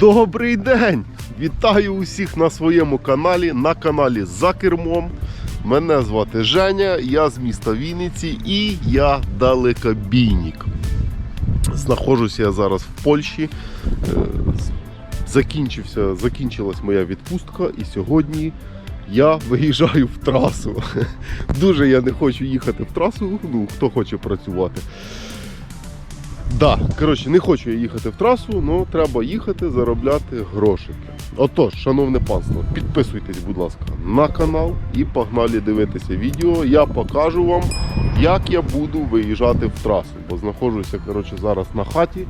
Добрий день! Вітаю усіх на своєму каналі, на каналі За кермом. Мене звати Женя, я з міста Вінниці і я далекобійник. Знаходжуся я зараз в Польщі. Е, Закінчився, закінчилась моя відпустка, і сьогодні я виїжджаю в трасу. Дуже я не хочу їхати в трасу, ну хто хоче працювати. Да, коротше, не хочу я їхати в трасу, але треба їхати заробляти грошики. Отож, шановне панство, підписуйтесь, будь ласка, на канал і погнали дивитися відео. Я покажу вам, як я буду виїжджати в трасу. Бо знаходжуся коротше, зараз на хаті.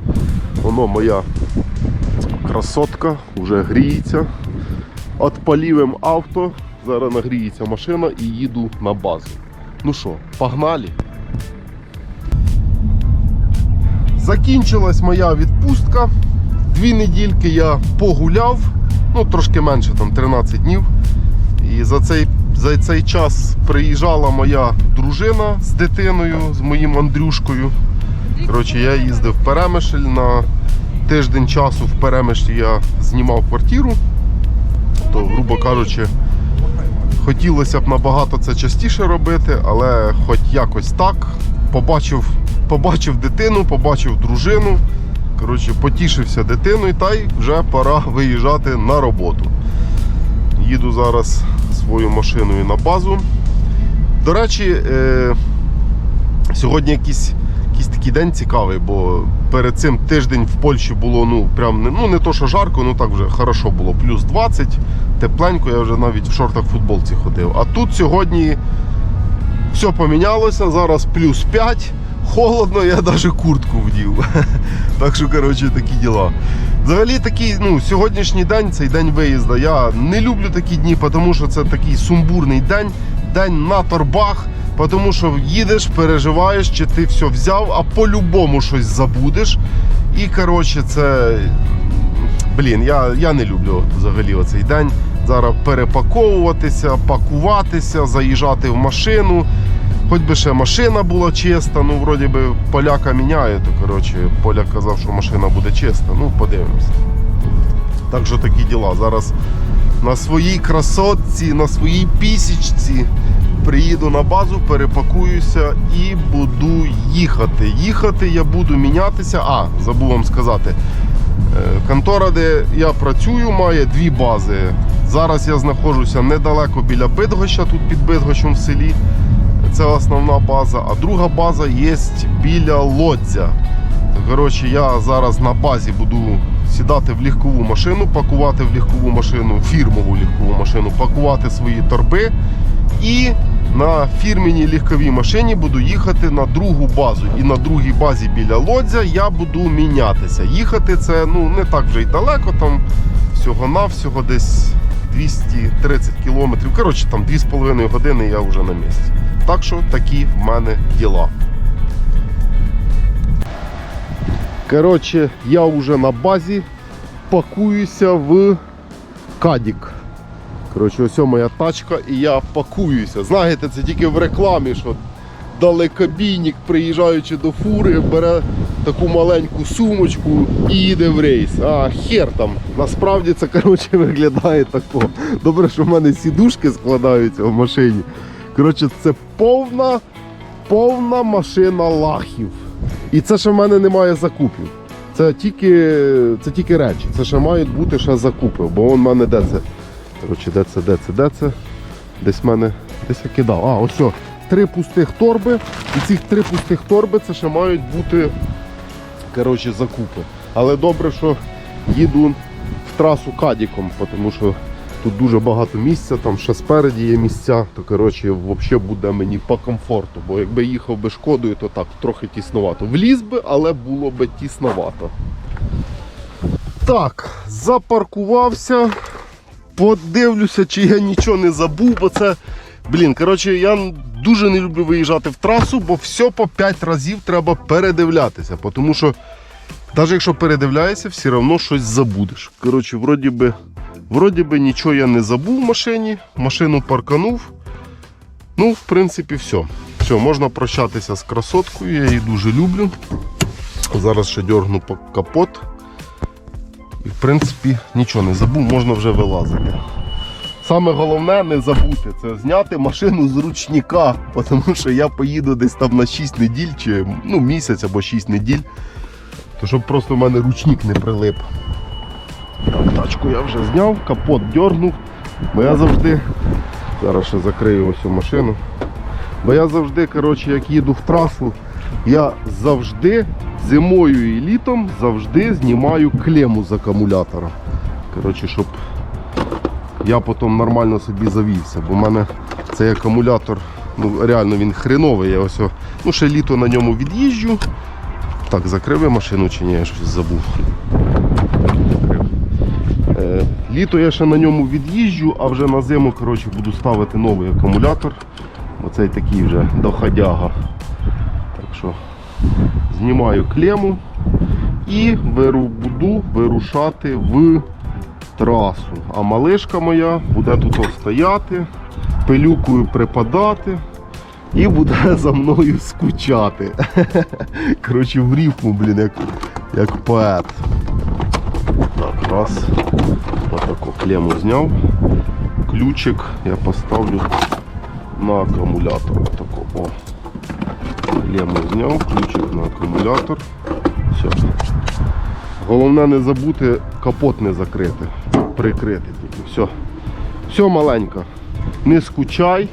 Воно моя красотка вже гріється. Отпалівим авто. Зараз нагріється машина і їду на базу. Ну що, погнали? Закінчилась моя відпустка. Дві недільки я погуляв, ну трошки менше, там 13 днів. І за цей, за цей час приїжджала моя дружина з дитиною, з моїм Андрюшкою. Коротше, я їздив в Перемишль на тиждень часу в Перемишлі я знімав квартиру. То, грубо кажучи, хотілося б набагато це частіше робити, але хоч якось так. Побачив, побачив дитину, побачив дружину. Коротше, потішився дитиною та й вже пора виїжджати на роботу. Їду зараз своєю машиною на базу. До речі, е, сьогодні якийсь, якийсь такий день цікавий, бо перед цим тиждень в Польщі було ну, прям не, ну, не то, що жарко, ну так вже хорошо було. Плюс 20, тепленько, я вже навіть в шортах футболці ходив. А тут сьогодні все помінялося, зараз плюс 5, холодно, я навіть куртку вдів. Так що, коротше, такі діла. Взагалі такий, ну, сьогоднішній день, цей день виїзду, я не люблю такі дні, тому що це такий сумбурний день, день на торбах, тому що їдеш, переживаєш, чи ти все взяв, а по-любому щось забудеш. І коротше, це. Блін, я, я не люблю взагалі оцей день. Зараз перепаковуватися, пакуватися, заїжджати в машину. Хоч би ще машина була чиста, ну вроді би поляка міняє, то коротше, поляк казав, що машина буде чиста. Ну, подивимося. Так що такі діла. Зараз на своїй красотці, на своїй пісічці приїду на базу, перепакуюся і буду їхати. Їхати я буду мінятися. А, забув вам сказати. Е, Контора, де я працюю, має дві бази. Зараз я знаходжуся недалеко біля Бидгоща, тут під Бидгощем в селі. Це основна база. А друга база є біля Лодзя. Коротше, я зараз на базі буду сідати в легкову машину, пакувати в легкову машину, фірмову легкову машину, пакувати свої торби. І на фірміній легковій машині буду їхати на другу базу. І на другій базі біля Лодзя я буду мінятися. Їхати це ну, не так вже й далеко, там всього-навсього десь 230 кілометрів. Коротше, там 2,5 години я вже на місці. Так що такі в мене діла. Коротше, я вже на базі пакуюся в Кадік. Коротше, ось моя тачка і я пакуюся. Знаєте, це тільки в рекламі, що далекобійник, приїжджаючи до фури, бере таку маленьку сумочку і їде в рейс. А хер там. Насправді це коротше, виглядає тако. Добре, що в мене сідушки складаються в машині. Коротше, це повна, повна машина лахів. І це ще в мене немає закупів. Це тільки, це тільки речі. Це ще мають бути ще закупи. Бо вон в мене де це. Коротше, де це, де це, де це? Десь в мене десь я кидав. А, ось. Три пустих торби. І цих три пустих торби це ще мають бути коротше, закупи. Але добре, що їду в трасу кадіком, тому що тут дуже багато місця, там ще спереді є місця, то коротше, взагалі буде мені по комфорту. Бо якби їхав би шкодою, то так трохи тісновато. Вліз би, але було би тісновато. Так, запаркувався. Подивлюся, чи я нічого не забув, бо це. Блін, коротше, я дуже не люблю виїжджати в трасу, бо все по 5 разів треба передивлятися. Тому що, навіть якщо передивляєшся, все одно щось забудеш. Коротше, вроді би, вроді би нічого я не забув в машині, машину парканув. Ну, в принципі, все. Все, можна прощатися з красоткою, я її дуже люблю. Зараз ще дергну по капот. І в принципі нічого не забув, можна вже вилазити. Саме головне не забути це зняти машину з ручника, тому що я поїду десь там на 6 неділь чи ну, місяць або 6 неділь. То щоб просто в мене ручник не прилип. Так, тачку я вже зняв, капот дьорнув, бо я завжди. Зараз ще закрию ось цю машину. Бо я завжди, коротше, як їду в трасу, я завжди зимою і літом завжди знімаю клему з акумулятора. Коротше, щоб я потім нормально собі завівся. Бо в мене цей акумулятор, ну реально він хреновий. Я ось, ну ще літо на ньому від'їжджу. Так, закрив я машину чи ні, я щось забув. Літо я ще на ньому від'їжджу, а вже на зиму коротше, буду ставити новий акумулятор. Оцей такий вже доходяга. Так що знімаю клему і буду вирушати в трасу. А малишка моя буде тут стояти, пилюкою припадати і буде за мною скучати. Коротше, в рифму, блін, як, як поет. Так, раз. Отаку клему зняв. Ключик я поставлю на акумулятор. Отако. О. Клему зняв, ключик на акумулятор. Все. Головне не забути капот не закрити. Прикрити тільки. Все. Все маленько. Не скучай.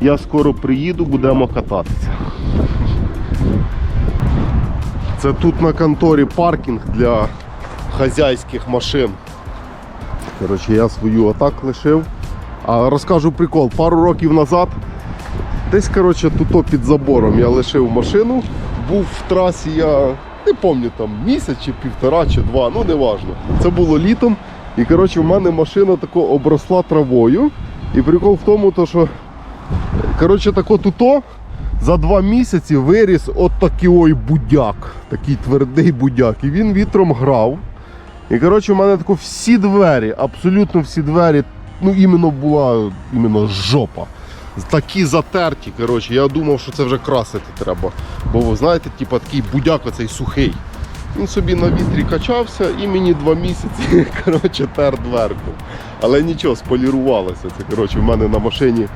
Я скоро приїду, будемо кататися. Це тут на конторі паркінг для хазяйських машин. Коротше, я свою отак лишив. А розкажу прикол, пару років назад, десь коротше, тут під забором я лишив машину, був в трасі, я не пам'ятаю там місяць чи півтора, чи два, ну не важно. Це було літом. І коротше, в мене машина тако обросла травою. І прикол в тому, то, що коротше, тако туто за два місяці виріс от такий ой будяк, такий твердий будяк. І він вітром грав. І коротше, у мене тако всі двері, абсолютно всі двері, ну іменно була іменно жопа. Такі затерті. коротше. Я думав, що це вже красити треба. Бо ви знаєте, типу, такий будяк оцей сухий. Він собі на вітрі качався і мені два місяці коротше, тер дверку. Але нічого, сполірувалося. Це коротше, в мене на машині.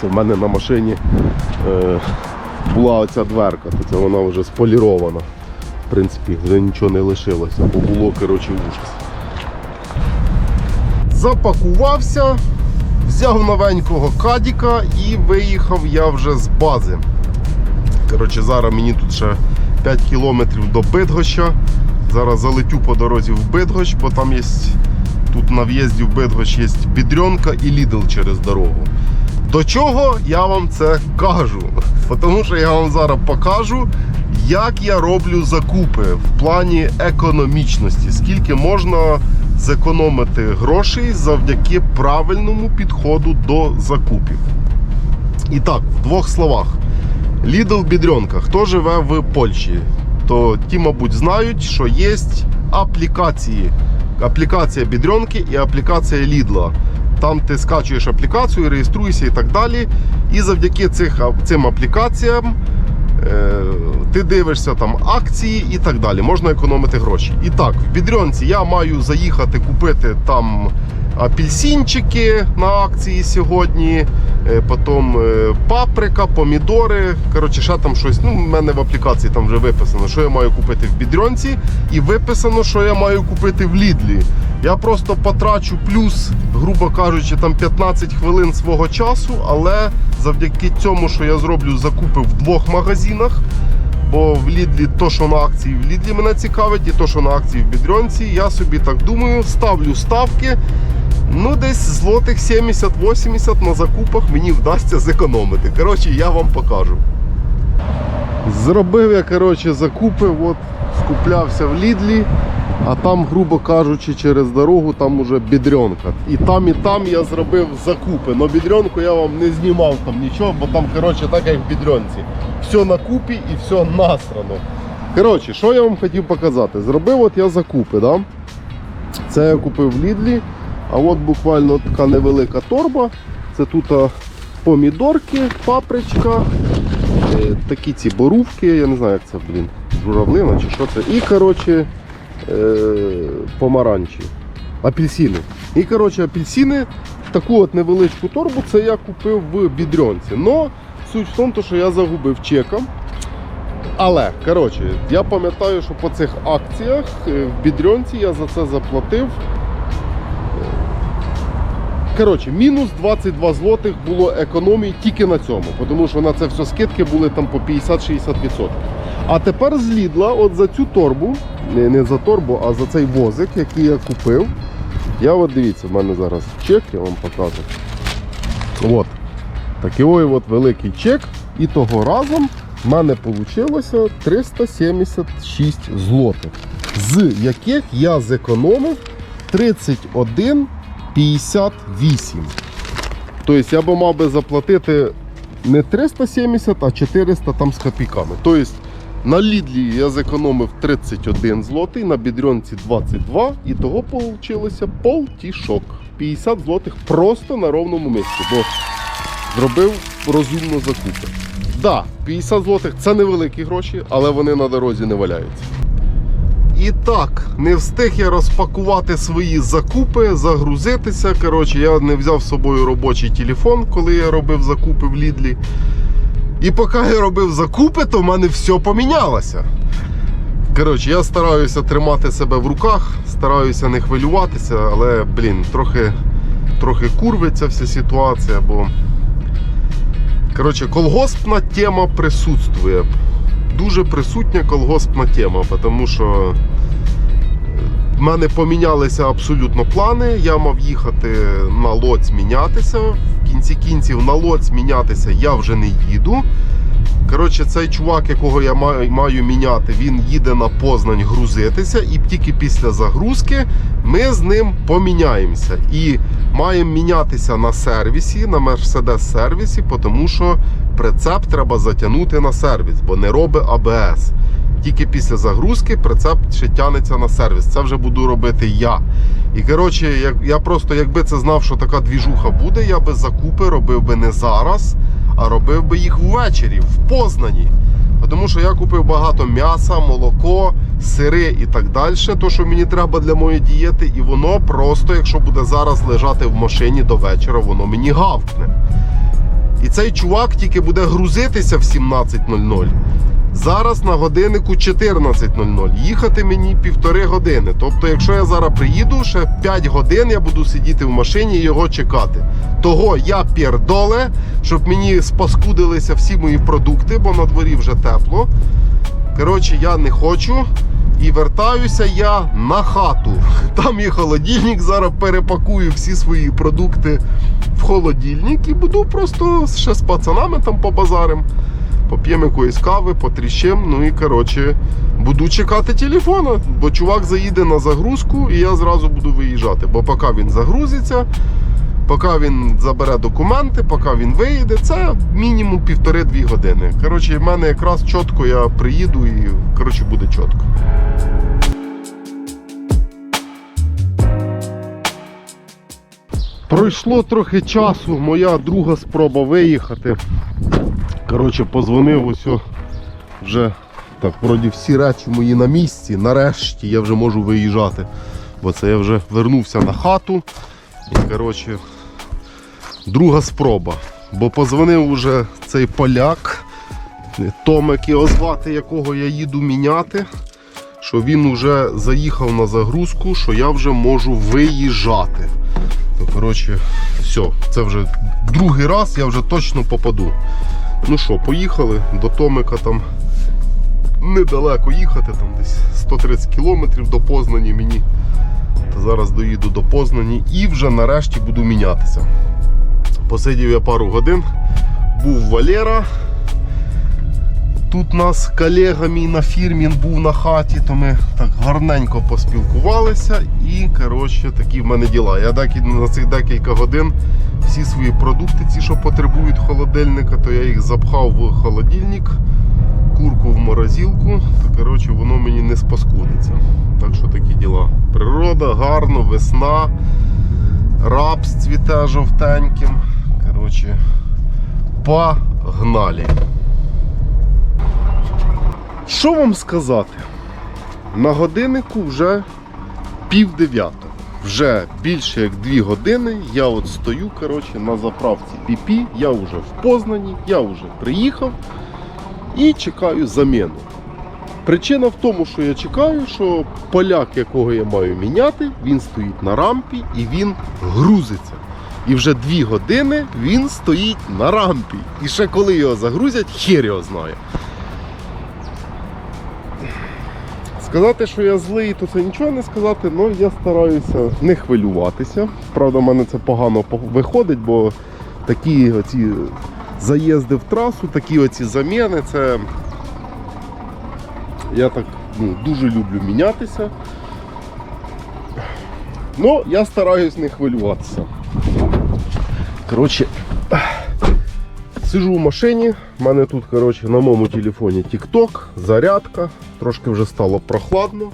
Це в мене на машині е, була оця дверка, то це вона вже сполірована. В принципі, вже нічого не лишилося, бо було коротше ужас. Запакувався, взяв новенького кадіка і виїхав я вже з бази. Коротше, зараз мені тут ще 5 кілометрів до Бидгоща. Зараз залетю по дорозі в Бидгощ, бо там є тут на в'їзді в Бидгощ є бідрьонка і Лідл через дорогу. До чого я вам це кажу? Тому що я вам зараз покажу, як я роблю закупи в плані економічності, скільки можна зекономити грошей завдяки правильному підходу до закупів. І так, в двох словах. Lidl Бідрьонка. Хто живе в Польщі, то ті, мабуть, знають, що є аплікації. Аплікація Бідрьонки і аплікація Lidl. Там ти скачуєш аплікацію, реєструєшся і так далі. І завдяки цих, цим аплікаціям ти дивишся там акції і так далі. Можна економити гроші. І так, в Бідрьонці я маю заїхати купити там апельсинчики на акції сьогодні, е, потім е, паприка, помідори. Коротше, ще там щось. Ну, в мене в аплікації там вже виписано, що я маю купити в Бідрьонці, і виписано, що я маю купити в Лідлі. Я просто потрачу плюс, грубо кажучи, там 15 хвилин свого часу, але завдяки цьому, що я зроблю закупи в двох магазинах. Бо в Лідлі то, що на акції в Лідлі мене цікавить, і то, що на акції в Бідрьонці, я собі так думаю, ставлю ставки. Ну, десь злотих 70-80 на закупах мені вдасться зекономити. Коротше, я вам покажу. Зробив я коротше, закупи, от, скуплявся в Лідлі, а там, грубо кажучи, через дорогу там уже бідрьонка. І там, і там я зробив закупи. Но бідрьонку я вам не знімав там нічого, бо там коротше, так як в бідрьонці. Все на купі і все насрано. Коротше, що я вам хотів показати? Зробив от я закупи. Да? Це я купив в Лідлі. А от буквально така невелика торба. Це тут помідорки, папричка, е, такі ці борувки, я не знаю, як це, блін, журавлина чи що це. І коротше, помаранчі. Апельсини. І коротше, апельсини, таку от невеличку торбу, це я купив в бідрьонці. Но суть в тому, що я загубив чеком. Але, коротше, я пам'ятаю, що по цих акціях е, в бідрьонці я за це заплатив. е, Коротше, мінус 22 злотих було економії тільки на цьому, тому що на це все скидки були там по 50-60%. А тепер з Лідла, от за цю торбу, не, не за торбу, а за цей возик, який я купив. Я от дивіться, в мене зараз чек, я вам покажу. От. Такий от великий чек. І того разом в мене вийшло 376 злотих, з яких я зекономив 31,58. Тобто я би мав би заплатити не 370, а 400 там з копійками. Тобто на Лідлі я зекономив 31 злотий, на бідрьонці 22, і того вийшло полтішок. 50 злотих просто на ровному місці, бо зробив розумну закупи. Да, 50 злотих це невеликі гроші, але вони на дорозі не валяються. І так, не встиг я розпакувати свої закупи, загрузитися. Коротше, я не взяв з собою робочий телефон, коли я робив закупи в Лідлі. І поки я робив закупи, то в мене все помінялося. Коротше, я стараюся тримати себе в руках, стараюся не хвилюватися, але, блін, трохи, трохи курвиться вся ситуація, бо. Коротше, колгоспна тема присутствує. Дуже присутня колгоспна тема, тому що в мене помінялися абсолютно плани. Я мав їхати на лоць мінятися. Кінці кінців на лоць мінятися я вже не їду. Коротше, цей чувак, якого я маю, маю міняти, він їде на Познань грузитися, і тільки після загрузки ми з ним поміняємося. І маємо мінятися на сервісі, на Mercedes сервісі, тому що прицеп треба затягнути на сервіс, бо не робить АБС. Тільки після загрузки прицеп ще тягнеться на сервіс. Це вже буду робити я. І коротше, як, я просто, якби це знав, що така двіжуха буде, я би закупи робив би не зараз, а робив би їх ввечері, в Познані. Тому що я купив багато м'яса, молоко, сири і так далі, то що мені треба для моєї дієти, і воно просто, якщо буде зараз лежати в машині до вечора, воно мені гавкне. І цей чувак тільки буде грузитися в 17.00. Зараз на годиннику 14.00. Їхати мені півтори години. Тобто, якщо я зараз приїду, ще 5 годин я буду сидіти в машині і його чекати. Того я пердоле, щоб мені спаскудилися всі мої продукти, бо на дворі вже тепло. Коротше, я не хочу. І вертаюся я на хату. Там є холодильник. Зараз перепакую всі свої продукти в холодильник і буду просто ще з пацанами там по базарам. Поп'ємо якоїсь кави, потріщем, ну і коротше, буду чекати телефона, бо чувак заїде на загрузку і я зразу буду виїжджати. Бо поки він загрузиться, поки він забере документи, поки він виїде, це мінімум півтори-дві години. Коротше, в мене якраз чітко я приїду і коротше, буде чітко. Пройшло трохи часу, моя друга спроба виїхати. Коротше, позвонив ось вже так, вроді всі речі мої на місці. Нарешті я вже можу виїжджати. Бо це я вже вернувся на хату. І коротше, друга спроба. Бо позвонив уже цей поляк, Томик його звати, якого я їду міняти. Що він вже заїхав на загрузку, що я вже можу виїжджати. То, коротше, все, це вже другий раз я вже точно попаду. Ну що, поїхали до Томика там недалеко їхати, там десь 130 кілометрів до Познані мені. Та зараз доїду до Познані і вже нарешті буду мінятися. Посидів я пару годин, був Валера. Тут нас колега мій на фірмі був на хаті, то ми так гарненько поспілкувалися і коротше, такі в мене діла. Я на цих декілька годин всі свої продукти, ці, що потребують холодильника, то я їх запхав в холодильник, курку в морозилку, то коротше, воно мені не спаскудиться. Так що такі діла. Природа, гарно, весна, рапс цвіте жовтеньким. Коротше, погнали. Що вам сказати? На годиннику вже пів дев'ятого. Вже більше як дві години я от стою коротше, на заправці PP, я вже в Познані, я вже приїхав і чекаю заміну. Причина в тому, що я чекаю, що поляк, якого я маю міняти, він стоїть на рампі і він грузиться. І вже дві години він стоїть на рампі. І ще коли його загрузять, хер його знає. Сказати, що я злий, то це нічого не сказати, але я стараюся не хвилюватися. Правда, в мене це погано виходить, бо такі оці заїзди в трасу, такі оці заміни, це я так ну, дуже люблю мінятися. Ну, я стараюсь не хвилюватися. Коротше, сижу в машині, в мене тут коротше, на моєму телефоні TikTok, зарядка, трошки вже стало прохладно.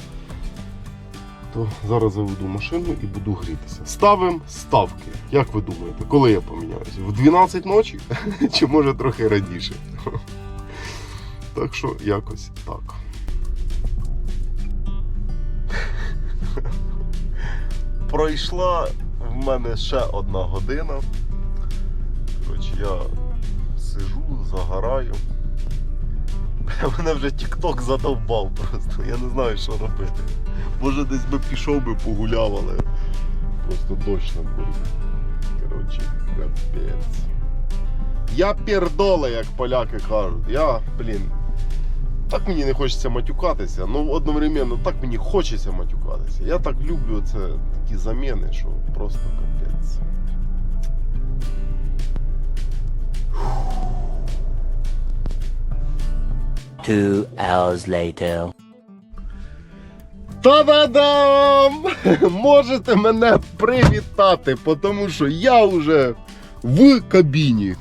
То зараз заведу машину і буду грітися. Ставимо ставки. Як ви думаєте, коли я поміняюся? В 12 ночі чи може трохи раніше? Так що якось так. Пройшла в мене ще одна година. Коротше, я сижу, загораю. Мене вже TikTok задовбав просто. Я не знаю, що робити. Може десь би пішов би погуляв, але просто дощ на. Коротше, капець. Я пердола, як поляки кажуть. Я, блін. Так мені не хочеться матюкатися, ну одновременно так мені хочеться матюкатися. Я так люблю це такі заміни, що просто капець. Two hours later. Та-да-дам! Можете мене привітати, тому що я вже в кабіні.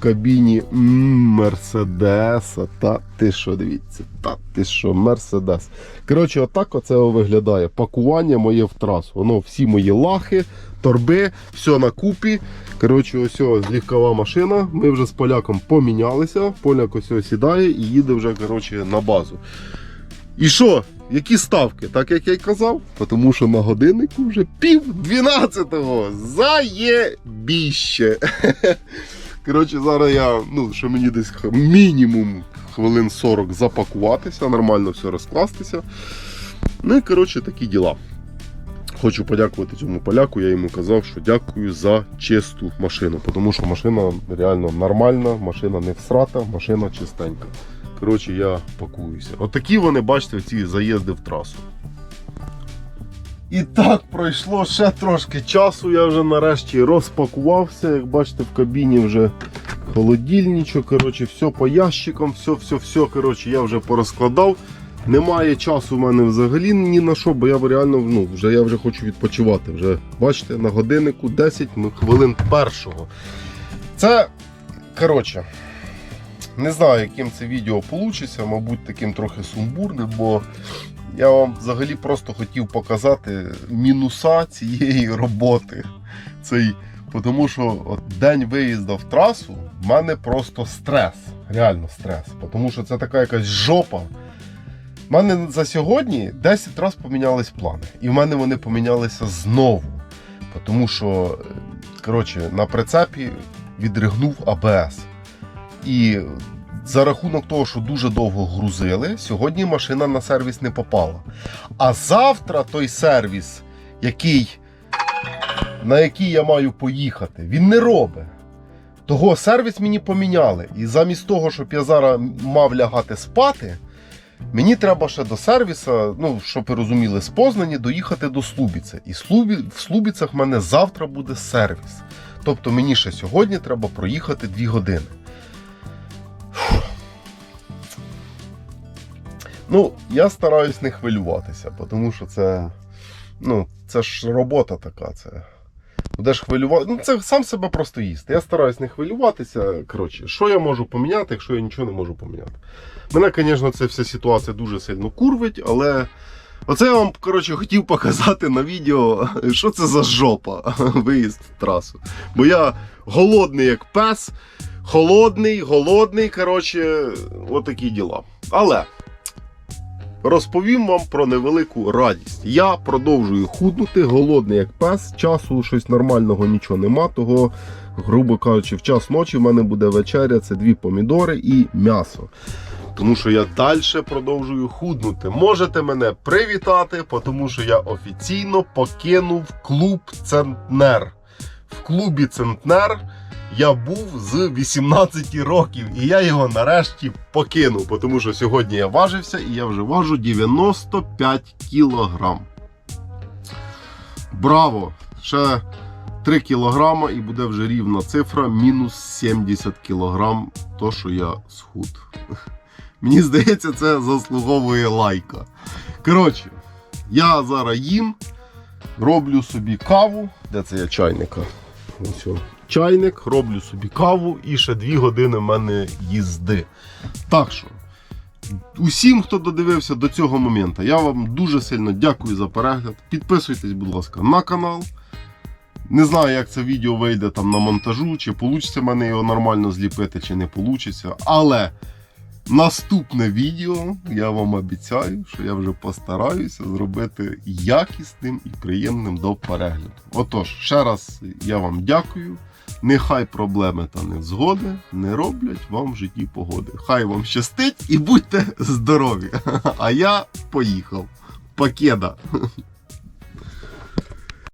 Кабіні Мерседеса. Та ти що, дивіться, та ти що, Мерседес. Коротше, отак оце виглядає. Пакування моє в трасу. Воно всі мої лахи, торби, все на купі. Коротше, ось ось легкова машина. Ми вже з поляком помінялися. Поляк ось ось сідає і їде вже коротше, на базу. І що? Які ставки? Так як я й казав, тому що на годиннику вже пів дванадцятого. Заєбіще. Коротше, зараз я, ну, що мені десь мінімум хвилин 40 запакуватися, нормально все розкластися. Ну і коротше такі діла. Хочу подякувати цьому поляку. Я йому казав, що дякую за чисту машину, тому що машина реально нормальна, машина не всрата, машина чистенька. Коротше, я пакуюся. Отакі вони, бачите, ці заїзди в трасу. І так пройшло ще трошки часу. Я вже нарешті розпакувався. Як бачите, в кабіні вже холодильничок. Коротше, все по ящикам, все, все, все. Коротше, я вже порозкладав. Немає часу в мене взагалі ні на що, бо я реально ну, вже, я вже хочу відпочивати. Вже бачите, на годиннику 10 хвилин першого. Це, коротше, не знаю, яким це відео вийде, мабуть, таким трохи сумбурним, бо я вам взагалі просто хотів показати мінуса цієї роботи. Цей, тому що от день виїзду в трасу в мене просто стрес. Реально стрес. Тому що це така якась жопа. У мене за сьогодні 10 разів помінялись плани. І в мене вони помінялися знову. Тому що, коротше, на прицепі відригнув АБС. І за рахунок того, що дуже довго грузили, сьогодні машина на сервіс не попала. А завтра той сервіс, який, на який я маю поїхати, він не робить. Того сервіс мені поміняли. І замість того, щоб я зараз мав лягати спати, мені треба ще до сервіса, ну, щоб ви розуміли, з Познані доїхати до Слубіця. І в Слубіцях в мене завтра буде сервіс. Тобто мені ще сьогодні треба проїхати 2 години. Ну, я стараюсь не хвилюватися, тому що це. Ну, це ж робота така. Це. Будеш хвилювати. Ну, це сам себе просто їсти. Я стараюсь не хвилюватися. Коротше, що я можу поміняти, якщо я нічого не можу поміняти. Мене, звісно, ця вся ситуація дуже сильно курвить, але. Оце я вам коротше, хотів показати на відео, що це за жопа виїзд в трасу. Бо я голодний як пес, холодний, голодний. Коротше, отакі діла. Але розповім вам про невелику радість. Я продовжую худнути, голодний як пес. Часу щось нормального нічого нема. Того, грубо кажучи, в час ночі в мене буде вечеря. Це дві помідори і м'ясо. Тому що я далі продовжую худнути. Можете мене привітати, тому що я офіційно покинув клуб Центнер. В клубі Центнер я був з 18 років, і я його нарешті покинув, тому що сьогодні я важився і я вже важу 95 кілограм. Браво! Ще 3 кілограма і буде вже рівна цифра мінус 70 кілограм, то що я схуд. Мені здається, це заслуговує лайка. Коротше, я зараз їм, роблю собі каву. Де це я чайника? Ось. Чайник, роблю собі каву і ще 2 години в мене їзди. Так що, усім, хто додивився до цього моменту, я вам дуже сильно дякую за перегляд. Підписуйтесь, будь ласка, на канал. Не знаю, як це відео вийде там на монтажу, чи вийде мене його нормально зліпити, чи не вийде. Але наступне відео я вам обіцяю, що я вже постараюся зробити якісним і приємним до перегляду. Отож, ще раз я вам дякую. Нехай проблеми та невзгоди не роблять вам в житті погоди. Хай вам щастить і будьте здорові! А я поїхав. Покеда!